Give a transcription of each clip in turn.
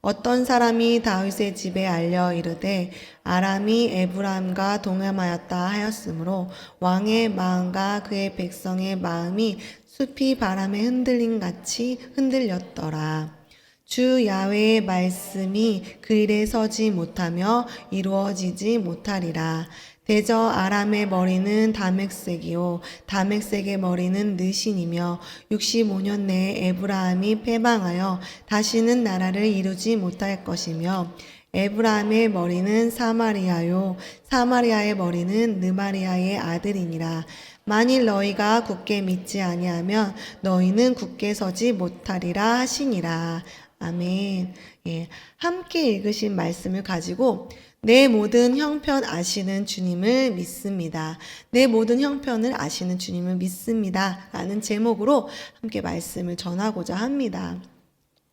어떤 사람이 다윗의 집에 알려 이르되 아람이 에브람과 동행하였다 하였으므로 왕의 마음과 그의 백성의 마음이 숲이 바람에 흔들림 같이 흔들렸더라. 주 야외의 말씀이 그 일에 서지 못하며 이루어지지 못하리라. 대저 아람의 머리는 다맥색이요. 다맥색의 머리는 느신이며 65년 내에 에브라함이 패망하여 다시는 나라를 이루지 못할 것이며 에브라함의 머리는 사마리아요. 사마리아의 머리는 느마리아의 아들이니라. 만일 너희가 굳게 믿지 아니하면 너희는 굳게 서지 못하리라 하시니라. 아멘. 예, 함께 읽으신 말씀을 가지고 내 모든 형편 아시는 주님을 믿습니다. 내 모든 형편을 아시는 주님을 믿습니다. 라는 제목으로 함께 말씀을 전하고자 합니다.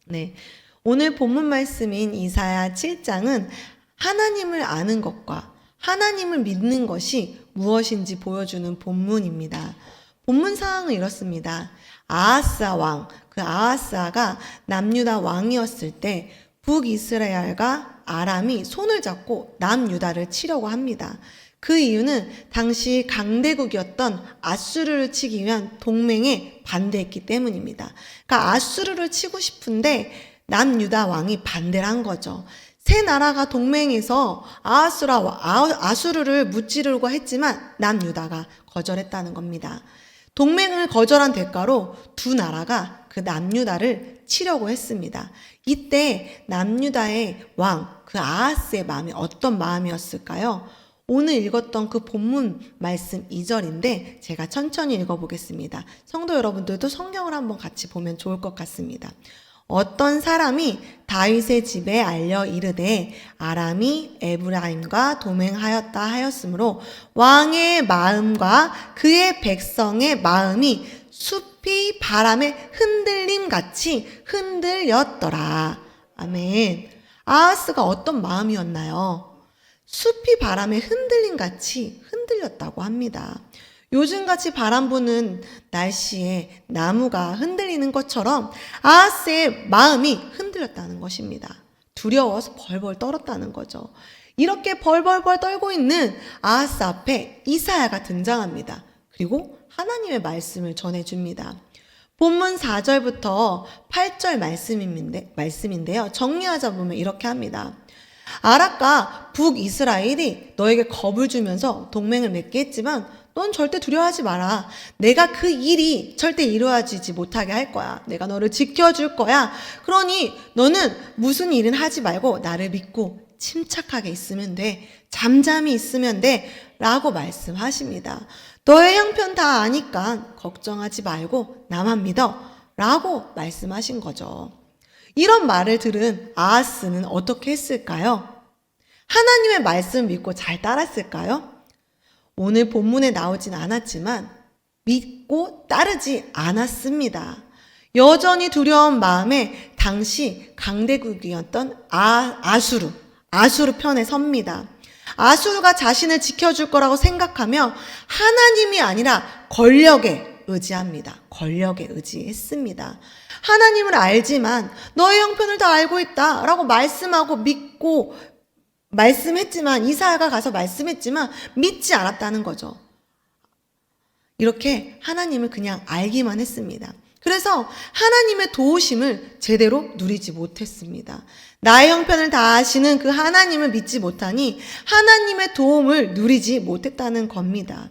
네. 오늘 본문 말씀인 이사야 7장은 하나님을 아는 것과 하나님을 믿는 것이 무엇인지 보여주는 본문입니다. 본문 상황은 이렇습니다. 아하스아 왕, 그 아하스아가 남유다 왕이었을 때 북이스라엘과 아람이 손을 잡고 남유다를 치려고 합니다. 그 이유는 당시 강대국이었던 아수르를 치기 위한 동맹에 반대했기 때문입니다. 그러니까 아수르를 치고 싶은데 남유다 왕이 반대를 한 거죠. 세 나라가 동맹해서 아수라, 아수르를 무찌르려고 했지만 남유다가 거절했다는 겁니다. 동맹을 거절한 대가로 두 나라가 그 남유다를 치려고 했습니다. 이때 남유다의 왕, 그 아하스의 마음이 어떤 마음이었을까요? 오늘 읽었던 그 본문 말씀 2절인데 제가 천천히 읽어보겠습니다. 성도 여러분들도 성경을 한번 같이 보면 좋을 것 같습니다. 어떤 사람이 다윗의 집에 알려 이르되 아람이 에브라임과 동행하였다 하였으므로 왕의 마음과 그의 백성의 마음이 숲이 바람에 흔들림 같이 흔들렸더라. 아멘. 아하스가 어떤 마음이었나요? 숲이 바람에 흔들림 같이 흔들렸다고 합니다. 요즘같이 바람 부는 날씨에 나무가 흔들리는 것처럼 아하스의 마음이 흔들렸다는 것입니다. 두려워서 벌벌 떨었다는 거죠. 이렇게 벌벌벌 떨고 있는 아하스 앞에 이사야가 등장합니다. 그리고 하나님의 말씀을 전해줍니다. 본문 4절부터 8절 말씀인데, 말씀인데요. 정리하자 보면 이렇게 합니다. 아랍과 북이스라엘이 너에게 겁을 주면서 동맹을 맺게 했지만 넌 절대 두려워하지 마라. 내가 그 일이 절대 이루어지지 못하게 할 거야. 내가 너를 지켜줄 거야. 그러니 너는 무슨 일은 하지 말고 나를 믿고 침착하게 있으면 돼. 잠잠히 있으면 돼. 라고 말씀하십니다. 너의 형편 다 아니까 걱정하지 말고 나만 믿어. 라고 말씀하신 거죠. 이런 말을 들은 아하스는 어떻게 했을까요? 하나님의 말씀을 믿고 잘 따랐을까요? 오늘 본문에 나오진 않았지만 믿고 따르지 않았습니다. 여전히 두려운 마음에 당시 강대국이었던 아, 아수르, 아수르 편에 섭니다. 아수르가 자신을 지켜줄 거라고 생각하며 하나님이 아니라 권력에 의지합니다. 권력에 의지했습니다. 하나님을 알지만 너의 형편을 다 알고 있다 라고 말씀하고 믿고 말씀했지만 이사야가 가서 말씀했지만 믿지 않았다는 거죠. 이렇게 하나님을 그냥 알기만 했습니다. 그래서 하나님의 도우심을 제대로 누리지 못했습니다. 나의 형편을 다 아시는 그 하나님을 믿지 못하니 하나님의 도움을 누리지 못했다는 겁니다.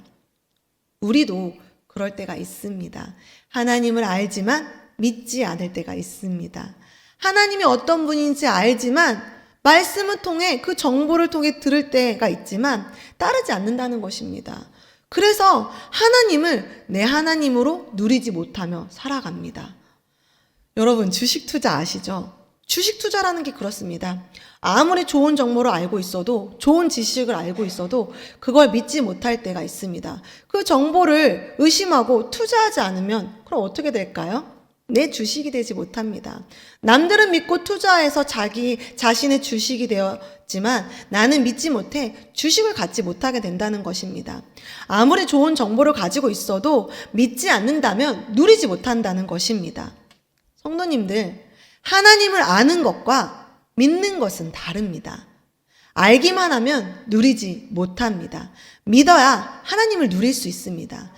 우리도 그럴 때가 있습니다. 하나님을 알지만 믿지 않을 때가 있습니다. 하나님이 어떤 분인지 알지만 말씀을 통해 그 정보를 통해 들을 때가 있지만 따르지 않는다는 것입니다. 그래서 하나님을 내 하나님으로 누리지 못하며 살아갑니다. 여러분, 주식 투자 아시죠? 주식 투자라는 게 그렇습니다. 아무리 좋은 정보를 알고 있어도, 좋은 지식을 알고 있어도, 그걸 믿지 못할 때가 있습니다. 그 정보를 의심하고 투자하지 않으면, 그럼 어떻게 될까요? 내 주식이 되지 못합니다. 남들은 믿고 투자해서 자기 자신의 주식이 되었지만 나는 믿지 못해 주식을 갖지 못하게 된다는 것입니다. 아무리 좋은 정보를 가지고 있어도 믿지 않는다면 누리지 못한다는 것입니다. 성도님들, 하나님을 아는 것과 믿는 것은 다릅니다. 알기만 하면 누리지 못합니다. 믿어야 하나님을 누릴 수 있습니다.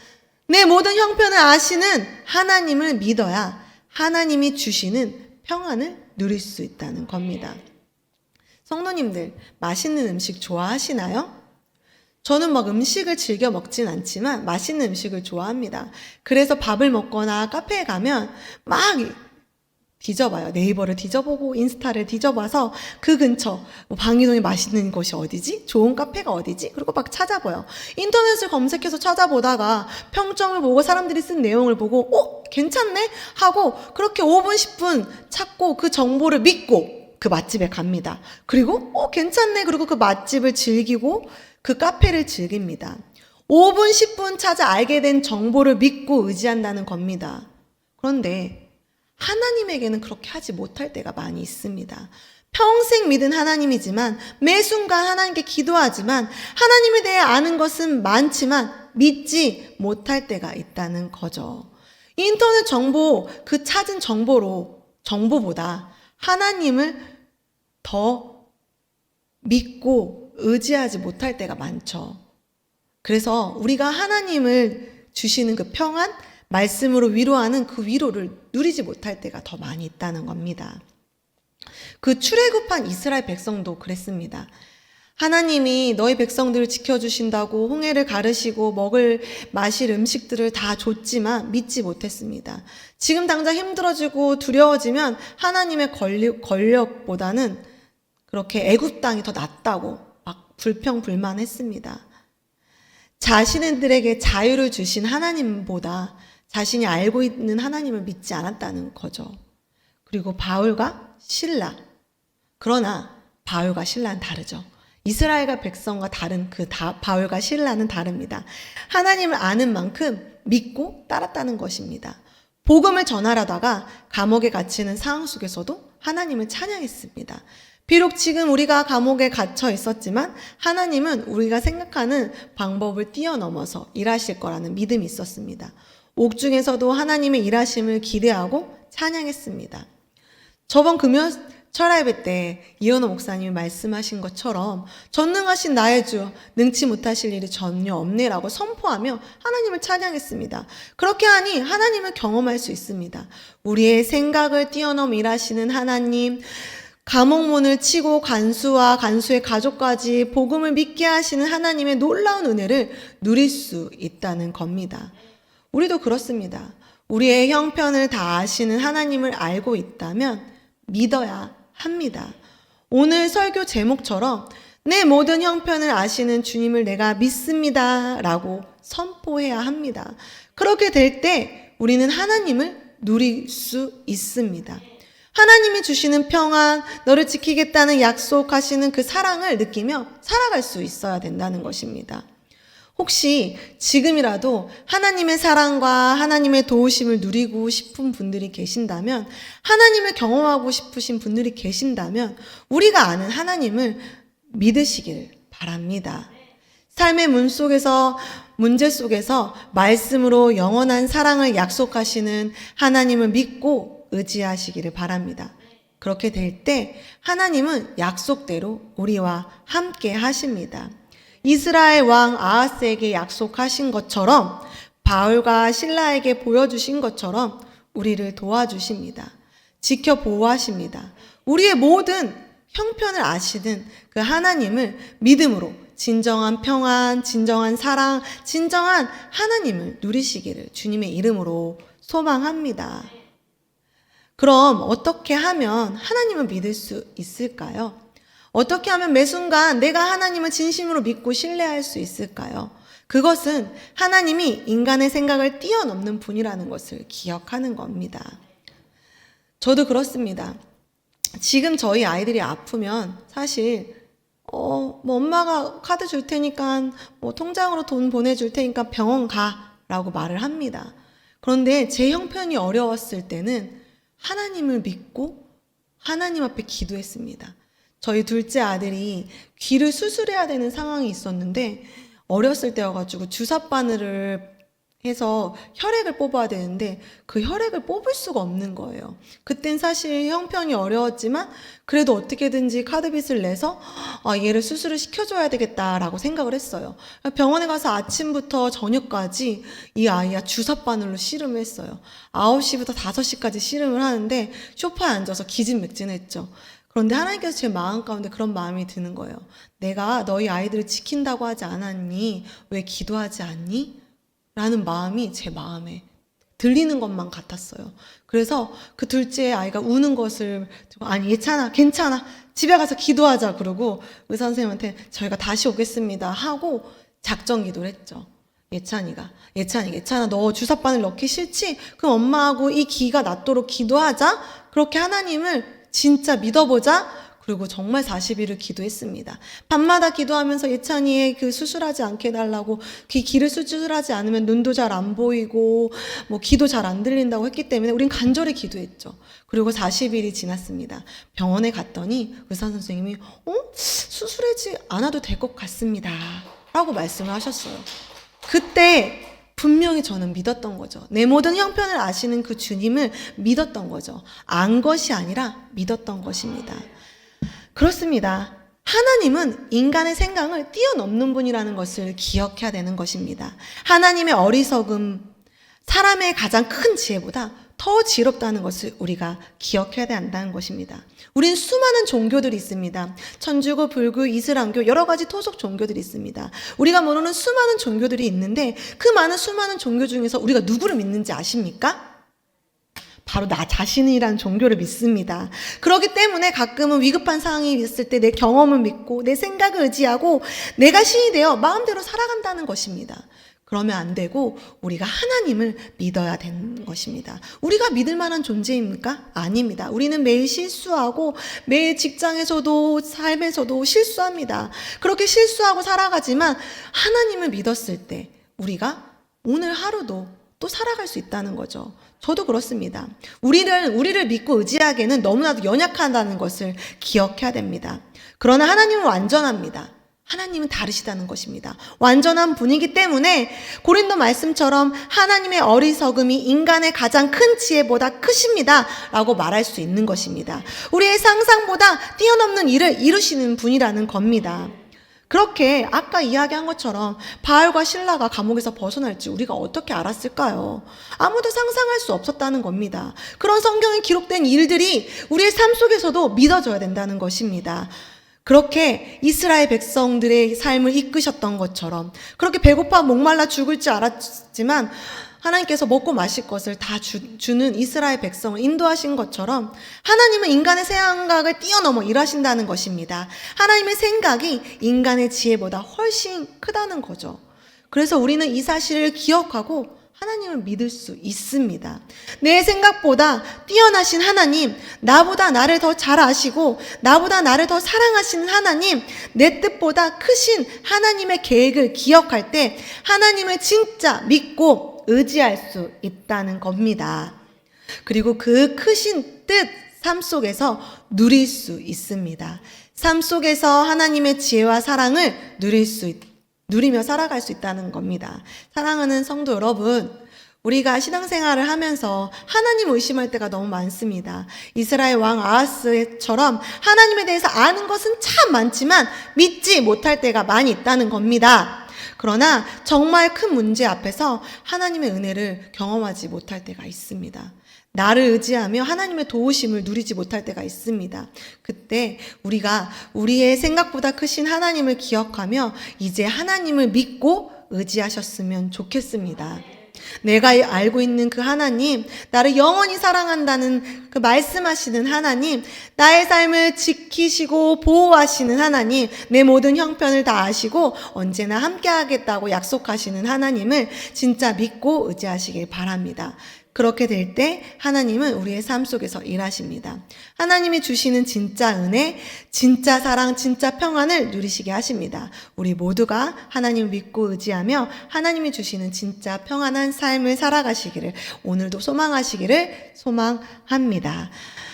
내 모든 형편을 아시는 하나님을 믿어야 하나님이 주시는 평안을 누릴 수 있다는 겁니다. 성도님들, 맛있는 음식 좋아하시나요? 저는 막 음식을 즐겨 먹진 않지만 맛있는 음식을 좋아합니다. 그래서 밥을 먹거나 카페에 가면 막 뒤져봐요. 네이버를 뒤져보고 인스타를 뒤져봐서 그 근처 뭐 방이동에 맛있는 곳이 어디지? 좋은 카페가 어디지? 그리고 막 찾아봐요. 인터넷을 검색해서 찾아보다가 평점을 보고 사람들이 쓴 내용을 보고 어? 괜찮네? 하고 그렇게 5분 10분 찾고 그 정보를 믿고 그 맛집에 갑니다. 그리고 어 괜찮네. 그리고 그 맛집을 즐기고 그 카페를 즐깁니다. 5분 10분 찾아 알게 된 정보를 믿고 의지한다는 겁니다. 그런데 하나님에게는 그렇게 하지 못할 때가 많이 있습니다. 평생 믿은 하나님이지만 매 순간 하나님께 기도하지만 하나님에 대해 아는 것은 많지만 믿지 못할 때가 있다는 거죠. 인터넷 정보, 그 찾은 정보로, 정보보다 하나님을 더 믿고 의지하지 못할 때가 많죠. 그래서 우리가 하나님을 주시는 그 평안, 말씀으로 위로하는 그 위로를 누리지 못할 때가 더 많이 있다는 겁니다. 그 출애굽한 이스라엘 백성도 그랬습니다. 하나님이 너희 백성들을 지켜주신다고 홍해를 가르시고 먹을 마실 음식들을 다 줬지만 믿지 못했습니다. 지금 당장 힘들어지고 두려워지면 하나님의 권력, 권력보다는 그렇게 애굽 땅이 더 낫다고 막 불평불만했습니다. 자신들에게 자유를 주신 하나님보다 자신이 알고 있는 하나님을 믿지 않았다는 거죠. 그리고 바울과 신라. 그러나 바울과 신라는 다르죠. 이스라엘과 백성과 다른 그 다, 바울과 신라는 다릅니다. 하나님을 아는 만큼 믿고 따랐다는 것입니다. 복음을 전하려다가 감옥에 갇히는 상황 속에서도 하나님을 찬양했습니다. 비록 지금 우리가 감옥에 갇혀 있었지만 하나님은 우리가 생각하는 방법을 뛰어넘어서 일하실 거라는 믿음이 있었습니다. 옥중에서도 하나님의 일하심을 기대하고 찬양했습니다. 저번 금요 철야 예배 때 이현호 목사님이 말씀하신 것처럼 전능하신 나의 주 능치 못하실 일이 전혀 없네라고 선포하며 하나님을 찬양했습니다. 그렇게 하니 하나님을 경험할 수 있습니다. 우리의 생각을 뛰어넘 일하시는 하나님 감옥문을 치고 간수와 간수의 가족까지 복음을 믿게 하시는 하나님의 놀라운 은혜를 누릴 수 있다는 겁니다. 우리도 그렇습니다. 우리의 형편을 다 아시는 하나님을 알고 있다면 믿어야 합니다. 오늘 설교 제목처럼 내 모든 형편을 아시는 주님을 내가 믿습니다. 라고 선포해야 합니다. 그렇게 될 때 우리는 하나님을 누릴 수 있습니다. 하나님이 주시는 평안, 너를 지키겠다는 약속하시는 그 사랑을 느끼며 살아갈 수 있어야 된다는 것입니다. 혹시 지금이라도 하나님의 사랑과 하나님의 도우심을 누리고 싶은 분들이 계신다면, 하나님을 경험하고 싶으신 분들이 계신다면, 우리가 아는 하나님을 믿으시길 바랍니다. 삶의 문 속에서, 문제 속에서 말씀으로 영원한 사랑을 약속하시는 하나님을 믿고 의지하시기를 바랍니다. 그렇게 될 때 하나님은 약속대로 우리와 함께 하십니다. 이스라엘 왕 아하스에게 약속하신 것처럼 바울과 신라에게 보여주신 것처럼 우리를 도와주십니다. 지켜 보호하십니다. 우리의 모든 형편을 아시는 그 하나님을 믿음으로 진정한 평안, 진정한 사랑, 진정한 하나님을 누리시기를 주님의 이름으로 소망합니다. 그럼 어떻게 하면 하나님을 믿을 수 있을까요? 어떻게 하면 매 순간 내가 하나님을 진심으로 믿고 신뢰할 수 있을까요? 그것은 하나님이 인간의 생각을 뛰어넘는 분이라는 것을 기억하는 겁니다. 저도 그렇습니다. 지금 저희 아이들이 아프면 사실 어, 뭐 엄마가 카드 줄 테니까 뭐 통장으로 돈 보내 줄 테니까 병원 가라고 말을 합니다. 그런데 제 형편이 어려웠을 때는 하나님을 믿고 하나님 앞에 기도했습니다. 저희 둘째 아들이 귀를 수술해야 되는 상황이 있었는데 어렸을 때여가지고 주사 바늘을 해서 혈액을 뽑아야 되는데 그 혈액을 뽑을 수가 없는 거예요. 그땐 사실 형편이 어려웠지만 그래도 어떻게든지 카드빚을 내서 아, 얘를 수술을 시켜줘야 되겠다라고 생각을 했어요. 병원에 가서 아침부터 저녁까지 이 아이야 주사바늘로 씨름을 했어요. 9시부터 5시까지 씨름을 하는데 쇼파에 앉아서 기진맥진했죠. 그런데 하나님께서 제 마음 가운데 그런 마음이 드는 거예요. 내가 너희 아이들을 지킨다고 하지 않았니? 왜 기도하지 않니? 라는 마음이 제 마음에 들리는 것만 같았어요. 그래서 그 둘째 아이가 우는 것을 아니 예찬아 괜찮아 집에 가서 기도하자 그러고 의사 선생님한테 저희가 다시 오겠습니다 하고 작정 기도를 했죠. 예찬이가 예찬이 예찬아 너 주사바늘 넣기 싫지? 그럼 엄마하고 이 기가 낫도록 기도하자. 그렇게 하나님을 진짜 믿어보자. 그리고 정말 40일을 기도했습니다. 밤마다 기도하면서 예찬이의 그 수술하지 않게 해달라고 그 귀를 수술하지 않으면 눈도 잘 안 보이고 뭐 귀도 잘 안 들린다고 했기 때문에 우린 간절히 기도했죠. 그리고 40일이 지났습니다. 병원에 갔더니 의사 선생님이 어? 수술하지 않아도 될 것 같습니다. 라고 말씀을 하셨어요. 그때 분명히 저는 믿었던 거죠. 내 모든 형편을 아시는 그 주님을 믿었던 거죠. 안 것이 아니라 믿었던 것입니다. 그렇습니다. 하나님은 인간의 생각을 뛰어넘는 분이라는 것을 기억해야 되는 것입니다. 하나님의 어리석음, 사람의 가장 큰 지혜보다 더 지롭다는 것을 우리가 기억해야 한다는 것입니다. 우린 수많은 종교들이 있습니다. 천주교, 불교, 이슬람교, 여러 가지 토속 종교들이 있습니다. 우리가 모르는 수많은 종교들이 있는데 그 많은 수많은 종교 중에서 우리가 누구를 믿는지 아십니까? 바로 나 자신이라는 종교를 믿습니다. 그렇기 때문에 가끔은 위급한 상황이 있을 때 내 경험을 믿고 내 생각을 의지하고 내가 신이 되어 마음대로 살아간다는 것입니다. 그러면 안 되고 우리가 하나님을 믿어야 되는 것입니다. 우리가 믿을 만한 존재입니까? 아닙니다. 우리는 매일 실수하고 매일 직장에서도 삶에서도 실수합니다. 그렇게 실수하고 살아가지만 하나님을 믿었을 때 우리가 오늘 하루도 또 살아갈 수 있다는 거죠. 저도 그렇습니다. 우리를, 우리를 믿고 의지하기에는 너무나도 연약하다는 것을 기억해야 됩니다. 그러나 하나님은 완전합니다. 하나님은 다르시다는 것입니다. 완전한 분이기 때문에 고린도 말씀처럼 하나님의 어리석음이 인간의 가장 큰 지혜보다 크십니다. 라고 말할 수 있는 것입니다. 우리의 상상보다 뛰어넘는 일을 이루시는 분이라는 겁니다. 그렇게 아까 이야기한 것처럼 바알과 신라가 감옥에서 벗어날지 우리가 어떻게 알았을까요? 아무도 상상할 수 없었다는 겁니다. 그런 성경에 기록된 일들이 우리의 삶 속에서도 믿어져야 된다는 것입니다. 그렇게 이스라엘 백성들의 삶을 이끄셨던 것처럼 그렇게 배고파 목말라 죽을 줄 알았지만 하나님께서 먹고 마실 것을 다 주, 는 이스라엘 백성을 인도하신 것처럼 하나님은 인간의 생각을 뛰어넘어 일하신다는 것입니다. 하나님의 생각이 인간의 지혜보다 훨씬 크다는 거죠. 그래서 우리는 이 사실을 기억하고 하나님을 믿을 수 있습니다. 내 생각보다 뛰어나신 하나님, 나보다 나를 더 잘 아시고, 나보다 나를 더 사랑하시는 하나님, 내 뜻보다 크신 하나님의 계획을 기억할 때, 하나님을 진짜 믿고 의지할 수 있다는 겁니다. 그리고 그 크신 뜻, 삶 속에서 누릴 수 있습니다. 삶 속에서 하나님의 지혜와 사랑을 누릴 수 있, 누리며 살아갈 수 있다는 겁니다. 사랑하는 성도 여러분, 우리가 신앙생활을 하면서 하나님 의심할 때가 너무 많습니다. 이스라엘 왕 아하스처럼 하나님에 대해서 아는 것은 참 많지만 믿지 못할 때가 많이 있다는 겁니다. 그러나 정말 큰 문제 앞에서 하나님의 은혜를 경험하지 못할 때가 있습니다. 나를 의지하며 하나님의 도우심을 누리지 못할 때가 있습니다. 그때 우리가 우리의 생각보다 크신 하나님을 기억하며 이제 하나님을 믿고 의지하셨으면 좋겠습니다. 내가 알고 있는 그 하나님, 나를 영원히 사랑한다는 그 말씀하시는 하나님, 나의 삶을 지키시고 보호하시는 하나님, 내 모든 형편을 다 아시고 언제나 함께 하겠다고 약속하시는 하나님을 진짜 믿고 의지하시길 바랍니다. 그렇게 될 때 하나님은 우리의 삶 속에서 일하십니다. 하나님이 주시는 진짜 은혜, 진짜 사랑, 진짜 평안을 누리시게 하십니다. 우리 모두가 하나님을 믿고 의지하며 하나님이 주시는 진짜 평안한 삶을 살아가시기를 오늘도 소망하시기를 소망합니다.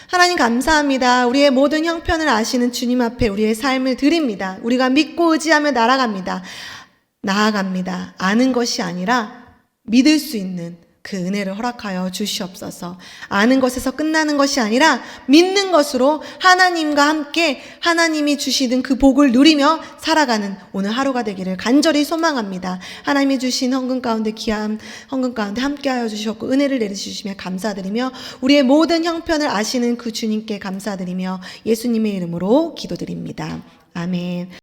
하나님 감사합니다. 우리의 모든 형편을 아시는 주님 앞에 우리의 삶을 드립니다. 우리가 믿고 의지하며 날아갑니다. 나아갑니다. 아는 것이 아니라 믿을 수 있는 그 은혜를 허락하여 주시옵소서. 아는 것에서 끝나는 것이 아니라 믿는 것으로 하나님과 함께 하나님이 주시는 그 복을 누리며 살아가는 오늘 하루가 되기를 간절히 소망합니다. 하나님이 주신 헌금 가운데 귀한 헌금 가운데 함께하여 주셨고 은혜를 내리주시며 감사드리며 우리의 모든 형편을 아시는 그 주님께 감사드리며 예수님의 이름으로 기도드립니다. 아멘.